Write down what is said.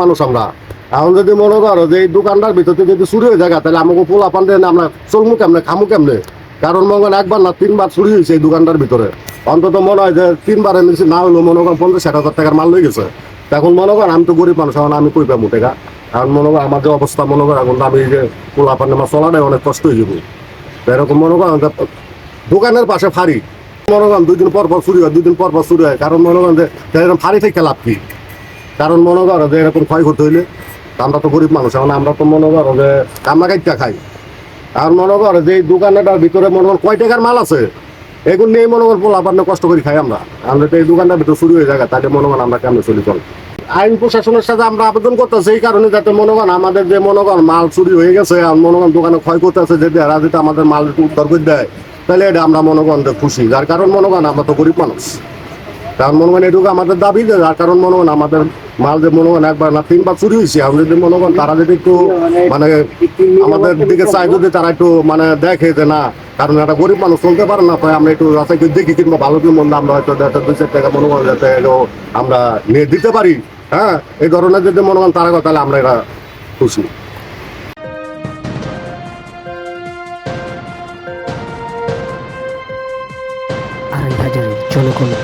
মানুষ আমরা। এখন যদি মনে করো যে এই দোকানটার ভিতরে যদি চুরি হয়ে যায় তাহলে আমাকে পোলা পান দেন আমরা চলমু কেমনে, খামু কেমনে? কারণ মনে একবার না তিনবার চুরি হয়েছে এই দোকানটার ভিতরে। অন্তত মনে হয় যে তিনবারের নিচে না হলেও মনে করেন পঞ্চাশ, ষাট হাজার টাকার মাল হয়ে গেছে। এখন মনে করেন আমি তো গরিব মানুষ, এখন আমি কই পাবো টাকা? এখন মনে করেন আমার যে অবস্থা, মনে করেন এখন আমি যে পোলা পান আমার চলাটাই অনেক কষ্ট হয়ে যাব। এরকম মনে করেন দোকানের পাশে ফাড়ি। মনে করেন দুই দিন পর পর চুরি হয়, দুই দিন পর পর চুরি হয়। কারণ মনে করেন যে ফাড়ি থেকে লাভ কি? কারণ মনে করো যে এরকম ক্ষয়ক্ষতি হইলে আমরা তো গরিব মানুষ এখন আমরা তো মনে করো যে কান্না কাইটা খাই আর মনে করো যে এই দোকানটার ভিতরে মনে করো কয় টাকার মাল আছে এগুলো নিয়ে মনে করো পোলা পান্না কষ্ট করে খাই আমরা আমরা তো এই দোকানটার ভিতরে শুরু হয়ে যায় তাহলে মনে করেন আমরা কেমন চলি চল আইন প্রশাসনের সাথে আমরা আবেদন করতেছি এই কারণে যাতে মনে করেন আমাদের যে মনে করেন মাল চুরি হয়ে গেছে আর মনে করেন দোকানে ক্ষয় করতেছে যদি এরা যদি আমাদের মাল উদ্ধার করে দেয় তাহলে এটা আমরা মনে করেন যে খুশি যার কারণ মনে করেন আমরা তো গরিব মানুষ কারণ মনে এটুকু আমাদের দাবি যার কারণ মনে আমাদের মাল যে মনে একবার না তিনবার চুরি হয়েছে। আমি যদি মনে তারা যদি একটু মানে আমাদের দিকে চাই যদি তারা একটু মানে দেখে যে না, কারণ একটা গরিব মানুষ চলতে পারে না, তাই আমরা একটু রাস্তায় দেখি, কিংবা ভালো কি মন্দ আমরা হয়তো যাতে দুই চার টাকা মনে যাতে আমরা নিয়ে দিতে পারি। হ্যাঁ? এই ধরনের যদি মনে করেন তারা তাহলে আমরা এটা খুশি। জনকণ্ঠ